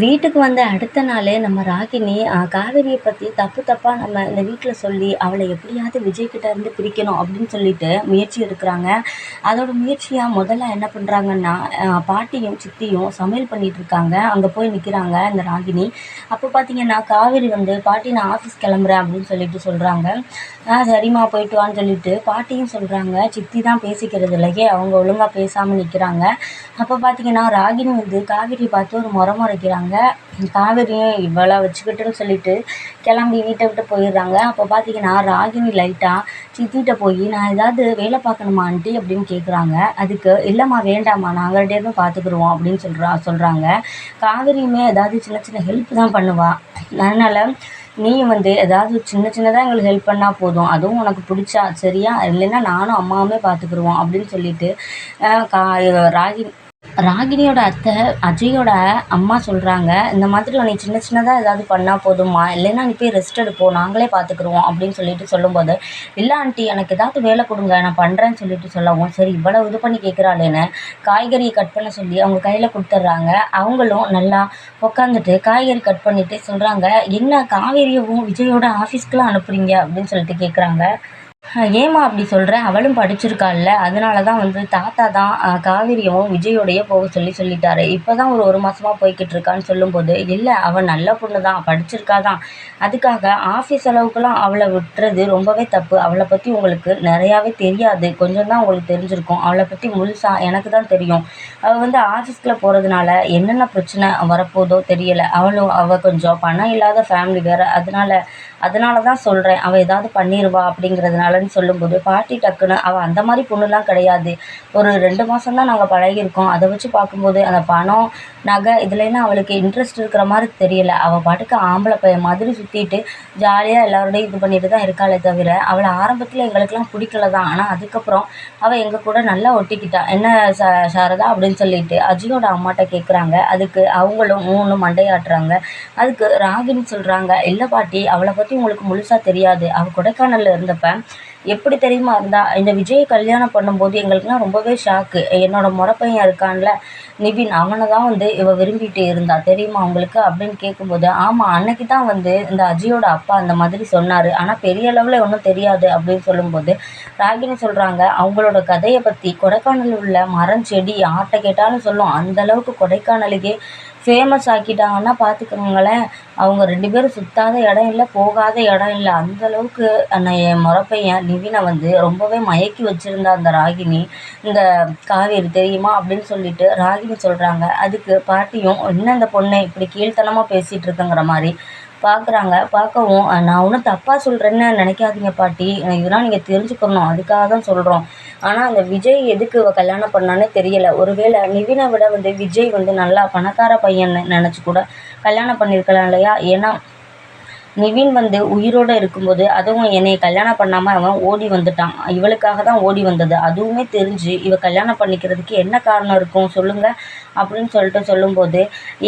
வீட்டுக்கு வந்த அடுத்த நாள் நம்ம ராகினி காவேரியை பற்றி தப்பு தப்பாக நம்ம இந்த வீட்டில் சொல்லி அவளை எப்படியாவது விஜய்கிட்ட இருந்து பிரிக்கணும் அப்படின்னு சொல்லிட்டு முயற்சி எடுக்கிறாங்க. அதோட முயற்சியாக முதல்ல என்ன பண்ணுறாங்கன்னா பாட்டியும் சித்தியும் சமையல் பண்ணிட்டு இருக்காங்க. அங்கே போய் நிற்கிறாங்க இந்த ராகினி. அப்போ பார்த்தீங்கன்னா காவேரி வந்து பாட்டி நான் ஆஃபீஸ் கிளம்புறேன் அப்படின்னு சொல்லிட்டு சொல்கிறாங்க ஆ சரிம்மா போயிட்டு வான்னு சொல்லிட்டு பாட்டியும் சொல்கிறாங்க சித்தி தான் பேசிக்கிறது இல்லையே அவங்க ஒழுங்காக பேசாமல் நிற்கிறாங்க அப்போ பார்த்தீங்கன்னா ராகினி வந்து காவிரி பார்த்து ஒரு முறை முறைக்கிறாங்க. காவேரியும் இவ்வளோ வச்சுக்கிட்டுன்னு சொல்லிட்டு கிளம்பி வீட்டை விட்டு போயிடுறாங்க. அப்போ பார்த்தீங்கன்னா ராகினி லைட்டாக சித்திகிட்ட போய் நான் ஏதாவது வேலை பார்க்கணுமா ஆண்டி அப்படின்னு கேட்குறாங்க அதுக்கு இல்லைம்மா வேண்டாம்மா நாங்கள் தான் பார்த்துக்குருவோம் அப்படின்னு சொல்கிறா சொல்கிறாங்க காவேரியுமே ஏதாவது சின்ன சின்ன ஹெல்ப் தான் பண்ணுவாள் அதனால் நீயும் வந்து ஏதாவது சின்ன சின்னதாக எங்களுக்கு ஹெல்ப் பண்ணால் போதும். அதுவும் உனக்கு பிடிச்சா சரியா? இல்லைன்னா நானும் அம்மாவுமே பார்த்துக்குருவோம் அப்படின்னு சொல்லிட்டு கா ராகி ராகினியோட அத்தை அஜயோட அம்மா சொல்கிறாங்க இந்த மாதிரி நீ சின்ன சின்னதாக ஏதாவது பண்ணால் போதுமா இல்லைன்னா நீ போய் ரெஸ்ட் எடுப்போம் நாங்களே பார்த்துக்குருவோம் அப்படின்னு சொல்லிட்டு சொல்லும்போது இல்லை ஆண்டி எனக்கு ஏதாவது வேலை கொடுங்க. நான் பண்ணுறேன்னு சொல்லிட்டு சொல்லவும் சரி இவ்வளோ இது பண்ணி கேட்குறாளேன்னு காய்கறியை கட் பண்ண சொல்லி அவங்க கையில் கொடுத்துட்றாங்க. அவங்களும் நல்லா உட்காந்துட்டு காய்கறி கட் பண்ணிவிட்டு சொல்கிறாங்க என்ன காவேரியவும் விஜயோட ஆஃபீஸ்க்குலாம் அனுப்புகிறீங்க அப்படின்னு சொல்லிட்டு கேட்குறாங்க ஏம்மா அப்படி சொல்கிற அவளும் படிச்சிருக்காள்ல. அதனால தான் வந்து தாத்தா தான் காவேரியவும் விஜயோடையே போக சொல்லி சொல்லிட்டாரு. இப்போ தான் ஒரு ஒரு மாதமாக போய்கிட்டு இருக்கான்னு சொல்லும்போது இல்லை அவள் நல்ல பொண்ணு தான் படிச்சிருக்கா தான் அதுக்காக ஆஃபீஸ் அளவுக்குலாம் அவளை விட்டுறது ரொம்பவே தப்பு. அவளை பற்றி உங்களுக்கு நிறையாவே தெரியாது. கொஞ்சம் தான் உங்களுக்கு தெரிஞ்சிருக்கும். அவளை பற்றி முழுசாக எனக்கு தான் தெரியும். அவள் வந்து ஆஃபீஸ்க்குள்ளே போகிறதுனால என்னென்ன பிரச்சனை வரப்போதோ தெரியலை. அவளும் அவள் கொஞ்சம் பணம் இல்லாத ஃபேமிலி வேறு. அதனால அதனால தான் சொல்கிறேன் அவள் ஏதாவது பண்ணிடுவா அப்படிங்கிறதுனாலன்னு சொல்லும்போது பாட்டி டக்குன்னு அவள் அந்த மாதிரி பொண்ணுலாம் கிடையாது. ஒரு ரெண்டு மாதம் தான் நாங்கள் பழகியிருக்கோம். அதை வச்சு பார்க்கும்போது அந்த பணம் நகை இதுலலாம் அவளுக்கு இன்ட்ரெஸ்ட் இருக்கிற மாதிரி தெரியல. அவள் பாட்டுக்கு ஆம்பளை பையன் மாதிரி சுற்றிட்டு ஜாலியாக எல்லாரோடையும் இது பண்ணிட்டு தான் இருக்காளே தவிர அவளை ஆரம்பத்தில் எங்களுக்கெல்லாம் பிடிக்கல தான். ஆனால் அதுக்கப்புறம் அவள் எங்கள் கூட நல்லா ஒட்டிக்கிட்டா. என்ன ச சாரதா? அப்படின்னு சொல்லிட்டு அஜியோட அம்மாட்ட கேட்குறாங்க அதுக்கு அவங்களும் மூணு மண்டையாட்டுறாங்க. அதுக்கு ராகினி சொல்கிறாங்க இல்லை பாட்டி அவளை பற்றி உங்களுக்கு முழுசாக தெரியாது. அவள் கொடைக்கானலில் இருந்தப்ப எப்படி தெரியுமா இருந்தா இந்த விஜயை கல்யாணம் பண்ணும்போது எங்களுக்குலாம் ரொம்பவே ஷாக்கு என்னோடய முறை பையன் இருக்கான்ல நிவின் அவனை தான் வந்து இவள் விரும்பிட்டு இருந்தா. தெரியுமா அவங்களுக்கு அப்படின்னு கேட்கும்போது ஆமாம் அன்னைக்கு தான் வந்து இந்த அஜியோட அப்பா அந்த மாதிரி சொன்னார். ஆனால் பெரிய அளவில் ஒன்றும் தெரியாது அப்படின்னு சொல்லும்போது ராகினி சொல்கிறாங்க அவங்களோட கதையை பற்றி கொடைக்கானலில் உள்ள மரம் செடி யார்கிட்ட கேட்டாலும் சொல்லும். அந்தளவுக்கு கொடைக்கானலுக்கே ஃபேமஸ் ஆக்கிட்டாங்கன்னா பார்த்துக்கோங்களேன். அவங்க ரெண்டு பேரும் சுற்றாத இடம் இல்லை போகாத இடம் இல்லை. அந்தளவுக்கு அந்த என் முறை நிவினை வந்து ரொம்பவே மயக்கி வச்சுருந்தா அந்த ராகினி. இந்த காவேரி தெரியுமா அப்படின்னு சொல்லிட்டு ராகினி சொல்கிறாங்க அதுக்கு பாட்டியும் என்ன இந்த பொண்ணை இப்படி கீழ்த்தனமாக பேசிகிட்டு இருக்குங்கிற மாதிரி. பார்க்குறாங்க பார்க்கவும் நான் ஒன்றும் தப்பாக சொல்கிறேன்னு நினைக்காதீங்க பாட்டி. இதெல்லாம் நீங்கள் தெரிஞ்சுக்கணும். அதுக்காக தான் சொல்கிறோம் ஆனால் அந்த விஜய் எதுக்கு இவள் கல்யாணம் பண்ணானே தெரியலை. ஒருவேளை நிவினை விட வந்து விஜய் வந்து நல்லா பணக்கார பையன் நினச்சி கூட கல்யாணம் பண்ணியிருக்கலாம் இல்லையா? ஏன்னா நிவின் வந்து உயிரோடு இருக்கும்போது அதுவும் என்னை கல்யாணம் பண்ணாமல் அவன் ஓடி வந்துட்டான். இவளுக்காக தான் ஓடி வந்தது. அதுவுமே தெரிஞ்சு இவ கல்யாணம் பண்ணிக்கிறதுக்கு என்ன காரணம் இருக்கும் சொல்லுங்கள் அப்படின்னு சொல்லிட்டு சொல்லும்போது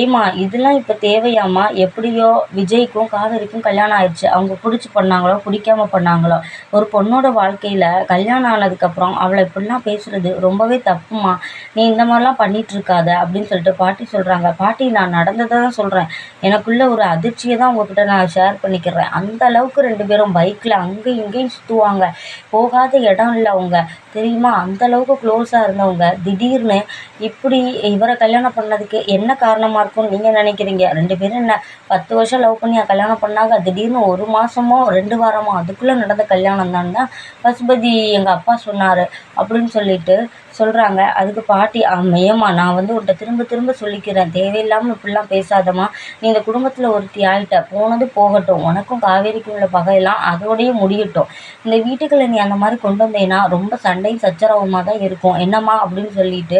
ஏம்மா இதெல்லாம் இப்போ தேவையாம்மா? எப்படியோ விஜய்க்கும் காவேரிக்கும் கல்யாணம் ஆயிடுச்சு. அவங்க பிடிச்சி பண்ணாங்களோ பிடிக்காம பண்ணாங்களோ? ஒரு பொண்ணோட வாழ்க்கையில் கல்யாணம் ஆனதுக்கப்புறம் அவளை இப்படிலாம் பேசுகிறது ரொம்பவே தப்புமா நீ இந்த மாதிரிலாம் பண்ணிகிட்டு இருக்காத அப்படின்னு சொல்லிட்டு பாட்டி சொல்கிறாங்க பாட்டி நான் நடந்ததை தான் சொல்கிறேன் எனக்குள்ள ஒரு அதிர்ச்சியை தான் உங்ககிட்ட நான் ஷேர் ஷேர் பண்ணிக்கிறேன். அந்த அளவுக்கு ரெண்டு பேரும் பைக்கில் அங்கேயும் இங்கேயும் சுற்றுவாங்க போகாத இடம் இல்லை அவங்க. தெரியுமா? அந்த அளவுக்கு க்ளோஸாக இருந்தவங்க. திடீர்னு இப்படி இவரை கல்யாணம் பண்ணதுக்கு என்ன காரணமாக இருக்கும்னு நீங்கள் நினைக்கிறீங்க? ரெண்டு பேரும் என்ன பத்து வருஷம் லவ் பண்ணி கல்யாணம் பண்ணாங்க. திடீர்னு ஒரு மாதமோ ரெண்டு வாரமோ அதுக்குள்ளே நடந்த கல்யாணம் தான் தான் பசுபதி எங்கள் அப்பா சொன்னார். அப்படின்னு சொல்லிட்டு சொல்கிறாங்க அதுக்கு பாட்டி ஏம்மா நான் வந்து உன்ட்ட திரும்ப திரும்ப சொல்லிக்கிறேன். தேவையில்லாமல் இப்படிலாம் பேசாதம்மா. நீ இந்த குடும்பத்தில் ஒருத்தி ஆகிட்ட போனது போகட்டும். உனக்கும் காவேரிக்கும் உள்ள பகையெல்லாம் அதோடையே முடியட்டும். இந்த வீட்டுக்குள்ளே நீ அந்த மாதிரி கொண்டு வந்தேன்னா ரொம்ப சண்டையும் சச்சரவுமாக தான் இருக்கும். என்னம்மா? அப்படின்னு சொல்லிட்டு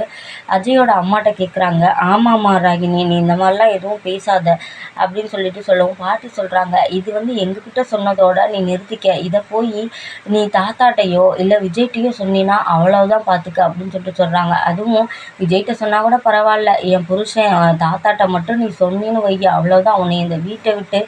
அஜயோட அம்மாட்ட கேட்குறாங்க ஆமாம்மா ராகினி. நீ இந்த மாதிரிலாம் எதுவும் பேசாத. அப்படின்னு சொல்லிட்டு சொல்லவும் பாட்டி சொல்கிறாங்க இது வந்து எங்ககிட்ட சொன்னதோட நீ நிறுத்திக்க. இதை போய் நீ தாத்தாட்டையோ இல்லை விஜய்கிட்டையோ சொன்னீன்னா அவ்வளோதான் பார்த்துக்க அப்படின்னு அப்படின்னு சொல்லிட்டு சொல்கிறாங்க அதுவும் விஜய்கிட்ட சொன்னால் கூட பரவாயில்ல. என் புருஷன் தாத்தாட்ட மட்டும் நீ சொன்னீன்னு வை அவ்வளோதான் உன்னை இந்த வீட்டை விட்டு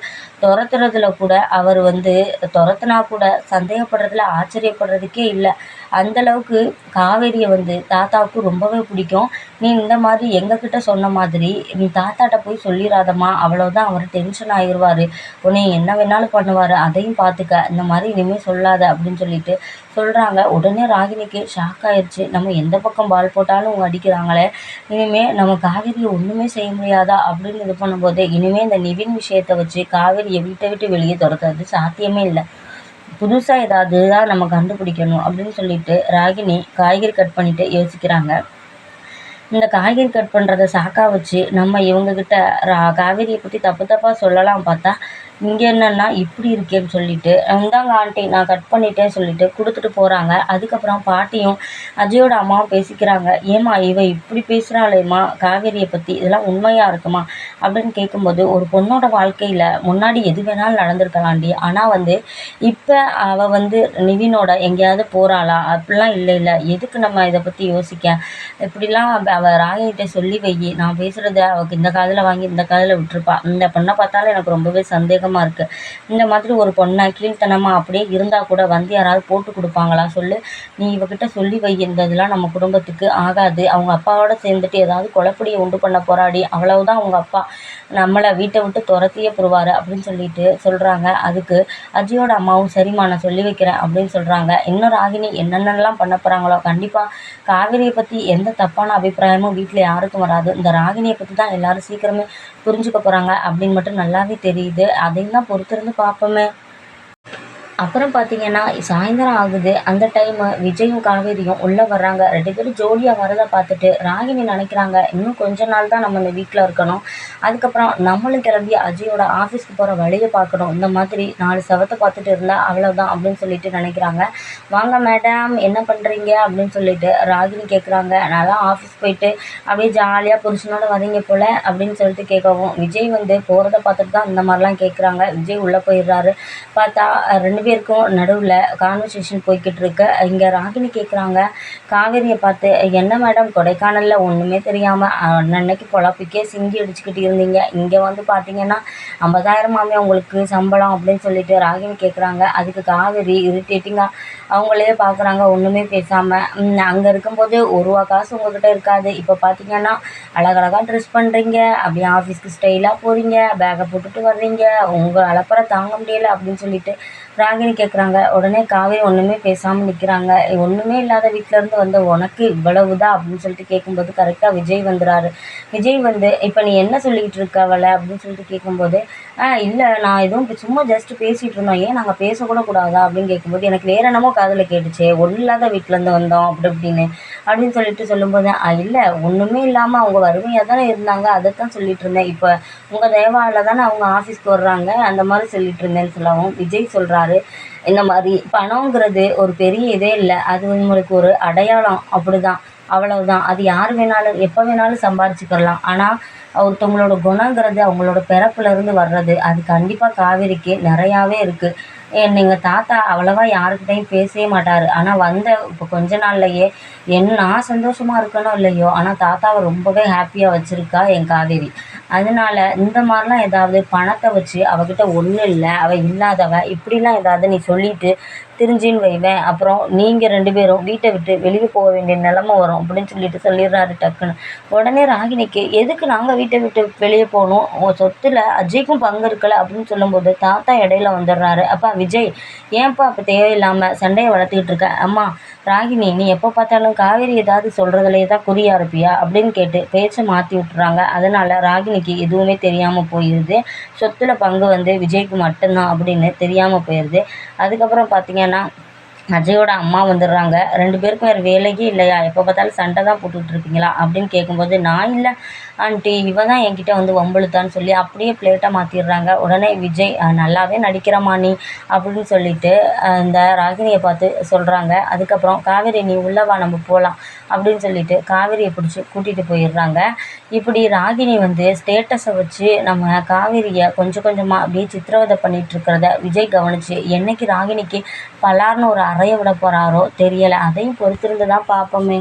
துரத்துறதுல கூட அவர் வந்து துரத்துனா கூட சந்தேகப்படுறதுல ஆச்சரியப்படுறதுக்கே இல்லை. அந்தளவுக்கு காவேரியை வந்து தாத்தாவுக்கு ரொம்பவே பிடிக்கும். நீ இந்த மாதிரி எங்ககிட்ட சொன்ன மாதிரி நீ தாத்தாட்ட போய் சொல்லிடாதம்மா அவ்வளோதான் அவர் டென்ஷன் ஆயிடுவார் உன்னை என்ன வேணாலும் பண்ணுவார் அதையும் பார்த்துக்க இந்த மாதிரி இனிமேல் சொல்லாத அப்படின்னு சொல்லிட்டு சொல்கிறாங்க உடனே ராகினிக்கு ஷாக் ஆயிடுச்சு நம்ம எந்த பக்கம் பால் போட்டாலும் அவங்க அடிக்கிறாங்களே இனிமேல் நம்ம காவேரியை ஒன்றுமே செய்ய முடியாதா அப்படின்னு இது பண்ணும்போது இனிமேல் இந்த நிவின் விஷயத்தை வச்சு வீட்டை விட்டு வெளியே துரத்துறது சாத்தியமே இல்லை. புதுசாக ஏதாவது தான் நம்ம கண்டுபிடிக்கணும் அப்படின்னு சொல்லிட்டு ராகினி காய்கறி கட் பண்ணிட்டு யோசிக்கிறாங்க. இந்த காய்கறி கட் பண்ணுறத சாக்கா வச்சு நம்ம இவங்கக்கிட்ட ரா காவேரியை பற்றி தப்பு தப்பாக சொல்லலாம் பார்த்தா இங்கே என்னென்னா இப்படி இருக்கேன்னு சொல்லிட்டு இந்தாங்க ஆண்டி நான் கட் பண்ணிட்டேன்னு சொல்லிட்டு கொடுத்துட்டு போகிறாங்க அதுக்கப்புறம் பாட்டியும் அஜயோட அம்மாவும் பேசிக்கிறாங்க. ஏம்மா இவ இப்படி பேசுகிறாளேம்மா காவேரியை பற்றி இதெல்லாம் உண்மையாக இருக்குமா? அப்படின்னு கேட்கும்போது ஒரு பொண்ணோட வாழ்க்கையில் முன்னாடி எது வேணாலும் நடந்திருக்கலாண்டி ஆனால் வந்து இப்போ அவள் வந்து நிவினோட எங்கேயாவது போகிறாளா அப்படிலாம் இல்லை இல்லை. எதுக்கு நம்ம இதை பற்றி யோசிக்க? இப்படிலாம் அவள் ராகிட்ட சொல்லி வை. நான் பேசுகிறத அவளுக்கு இந்த காதில் வாங்கி இந்த காதில் விட்டுருப்பா. இந்த பொண்ணை பார்த்தாலும் எனக்கு ரொம்பவே சந்தேகம் சந்தேகமாக இருக்குது இந்த மாதிரி ஒரு பொண்ணை கீழ்த்தனமாக அப்படியே இருந்தால் கூட வந்து யாராவது போட்டு கொடுப்பாங்களா சொல்லு. நீ இவகிட்ட சொல்லி வை இந்த இதெல்லாம் நம்ம குடும்பத்துக்கு ஆகாது. அவங்க அப்பாவோட சேர்ந்துட்டு ஏதாவது குழப்படியை உண்டு பண்ண போராடி அவ்வளவுதான் அவங்க அப்பா. நம்மளை வீட்டை விட்டு துரத்தியே போடுவார் அப்படின்னு சொல்லிட்டு சொல்கிறாங்க அதுக்கு அஜியோட அம்மாவும் சரிம்மா நான் சொல்லி வைக்கிறேன் அப்படின்னு சொல்கிறாங்க இன்னும் ராகினி என்னென்னலாம் பண்ண போகிறாங்களோ கண்டிப்பாக காவிரியை பற்றி எந்த தப்பான அபிப்பிராயமும் வீட்டில் யாருக்கும் வராது. இந்த ராகினியை பற்றி தான் எல்லோரும் சீக்கிரமே புரிஞ்சுக்க போகிறாங்க அப்படின்னு மட்டும் நல்லாவே தெரியுது. அதையும் தான் பொறுத்திருந்து பார்ப்போமே. அப்புறம் பார்த்தீங்கன்னா சாயந்தரம் ஆகுது. அந்த டைமு விஜயும் காவேரியும் உள்ளே வர்றாங்க. ரெண்டு பேரும் ஜோடியாக வரதை பார்த்துட்டு ராகினி நினைக்கிறாங்க இன்னும் கொஞ்ச நாள் தான் நம்ம இந்த வீட்டில் இருக்கணும். அதுக்கப்புறம் நம்மளும் கிளம்பி அஜயோட ஆஃபீஸ்க்கு போகிற வழியை பார்க்கணும். இந்த மாதிரி நாலு சவத்தை பார்த்துட்டு இருந்தால் அவ்வளோதான் அப்படின்னு சொல்லிட்டு நினைக்கிறாங்க. வாங்க மேடம் என்ன பண்ணுறீங்க அப்படின்னு சொல்லிட்டு ராகினி கேட்குறாங்க நல்லா ஆஃபீஸ் போயிட்டு அப்படியே ஜாலியாக புருஷனோட வரீங்க போல் அப்படின்னு சொல்லிட்டு கேட்கவும் விஜய் வந்து போகிறத பார்த்துட்டு தான் இந்த மாதிரிலாம் கேட்குறாங்க விஜய் உள்ளே போயிடுறாரு. பார்த்தா ரெண்டு பேருக்கும் நடுவில் கான்வர்சேஷன் போய்கிட்டு இருக்கு. இங்கே ராகினி கேட்குறாங்க காவேரியை பார்த்து என்ன மேடம் கொடைக்கானலில் ஒன்றுமே தெரியாமல் அன்னன்னைக்கு பொழப்பிக்கே சிங்கி அடிச்சுக்கிட்டு இருந்தீங்க. இங்கே வந்து பார்த்தீங்கன்னா ஐம்பதாயிரமாமே உங்களுக்கு சம்பளம் அப்படின்னு சொல்லிட்டு ராகினி கேட்குறாங்க அதுக்கு காவேரி இரிட்டேட்டிங்காக அவங்களே பார்க்குறாங்க ஒன்றுமே பேசாமல் அங்கே இருக்கும்போது ஒரு ரூபா காசு உங்கள்கிட்ட இருக்காது. இப்போ பார்த்தீங்கன்னா அழகழகாக ட்ரெஸ் பண்ணுறீங்க அப்படியே ஆஃபீஸ்க்கு ஸ்டைலாக போகிறீங்க பேக்கை போட்டுட்டு வர்றீங்க உங்கள் அலப்பறை தாங்க முடியலை அப்படின்னு சொல்லிட்டு ராகினி கேட்குறாங்க உடனே காவேரி ஒன்றுமே பேசாமல் நிற்கிறாங்க ஒன்றுமே இல்லாத வீட்டிலேருந்து வந்த உனக்கு இவ்வளவு தான் அப்படின்னு சொல்லிட்டு கேட்கும்போது கரெக்டாக விஜய் வந்துடுறாரு விஜய் வந்து இப்போ நீ என்ன சொல்லிக்கிட்டு இருக்க அவளை? அப்படின்னு சொல்லிட்டு கேட்கும்போது இல்லை நான் எதுவும் இப்போ சும்மா ஜஸ்ட் பேசிகிட்டு இருந்தோம். ஏன் நாங்கள் பேசக்கூட கூடாதா அப்படின்னு கேட்கும்போது எனக்கு வேறு என்னமோ காதில் கேட்டுச்சு ஒன்றும் இல்லாத வீட்டிலேருந்து வந்தோம் அப்படி இப்படின்னு அப்படின்னு சொல்லிட்டு சொல்லும்போது இல்லை ஒன்றுமே இல்லாமல் அவங்க வறுமையாக தானே இருந்தாங்க அதைத்தான் சொல்லிட்டு இருந்தேன். இப்போ உங்கள் தேவாவில் தானே அவங்க ஆஃபீஸ்க்கு வர்றாங்க அந்த மாதிரி சொல்லிட்டு இருந்தேன்னு சொல்லவும் விஜய் சொல்கிறாரு இந்த மாதிரி பணங்கிறது ஒரு பெரிய இதே இல்லை அது உங்களுக்கு ஒரு அடையாளம் அப்படி தான் அவ்வளவுதான். அது யார் வேணாலும் எப்போ வேணாலும் சம்பாரிச்சுக்கலாம். ஆனால் ஒருத்தவங்களோட குணங்கிறது அவங்களோட பிறப்புலேருந்து வர்றது. அது கண்டிப்பாக காவேரிக்கு நிறையாவே இருக்குது எங்கள் தாத்தா அவ்வளோவா யாருக்கிட்டையும் பேசவே மாட்டார். ஆனால் வந்த இப்போ கொஞ்ச நாள்லையே என்ன நான் சந்தோஷமாக இருக்கேனோ இல்லையோ ஆனால் தாத்தாவை ரொம்பவே ஹாப்பியாக வச்சுருக்கா என் காவேரி. அதனால இந்த மாதிரிலாம் ஏதாவது பணத்தை வச்சு அவகிட்ட ஒன்றும் இல்லை அவள் இல்லாதவ இப்படிலாம் ஏதாவது நீ சொல்லிட்டு திரிஞ்சின்னு வைவேன். அப்புறம் நீங்கள் ரெண்டு பேரும் வீட்டை விட்டு வெளியே போக வேண்டிய நிலமை வரும் அப்படின்னு சொல்லிட்டு சொல்லிடுறாரு டக்குன்னு. உடனே ராகினிக்கு எதுக்கு நாங்கள் வீட்டை விட்டு வெளியே போகணும்? உன் சொத்தில் அஜய்க்கும் பங்கு இருக்கலை அப்படின்னு சொல்லும்போது தாத்தா இடையில வந்துடுறாரு. அப்பா விஜய் ஏன்ப்பா அப்போ தேவையில்லாமல் சண்டையை வளர்த்துக்கிட்டு இருக்க? அம்மா ராகினி நீ எப்போ பார்த்தாலும் காவேரி ஏதாவது சொல்கிறதுலே தான் குறியாக இருப்பியா? அப்படின்னு கேட்டு பேச்சை மாற்றி விட்டுறாங்க. அதனால் ராகினிக்கு எதுவுமே தெரியாமல் போயிடுது சொத்தில் பங்கு வந்து விஜய்க்கு மட்டும்தான் அப்படின்னு தெரியாமல் போயிடுது அதுக்கப்புறம் பார்த்தீங்கன்னா அஜயோட அம்மா வந்துடுறாங்க. ரெண்டு பேருக்கும் வேறு வேலையே இல்லையா? எப்போ பார்த்தாலும் சண்டை தான் போட்டுக்கிட்டு இருப்பீங்களா அப்படின்னு கேட்கும்போது நான் இல்லை ஆண்டி. இவ தான் என்கிட்ட வந்து வம்பழுத்தான்னு சொல்லி அப்படியே பிளேட்டை மாற்றிடுறாங்க உடனே விஜய் நல்லாவே நடிக்கிறமா நீ அப்படின்னு சொல்லிட்டு இந்த ராகினியை பார்த்து சொல்கிறாங்க அதுக்கப்புறம் காவேரி நீ உள்ளவா நம்ம போகலாம் அப்படின்னு சொல்லிட்டு காவேரியை பிடிச்சி கூட்டிகிட்டு போயிடுறாங்க. இப்படி ராகினி வந்து ஸ்டேட்டஸை வச்சு நம்ம காவேரியை கொஞ்சம் கொஞ்சமாக அப்படியே சித்திரவதை பண்ணிகிட்டு இருக்கிறத விஜய் கவனித்து என்னைக்கு ராகினிக்கு பலார்னு ஒரு அறைய விட போகிறாரோ தெரியலை. அதையும் பொறுத்திருந்து தான் பார்ப்போமே.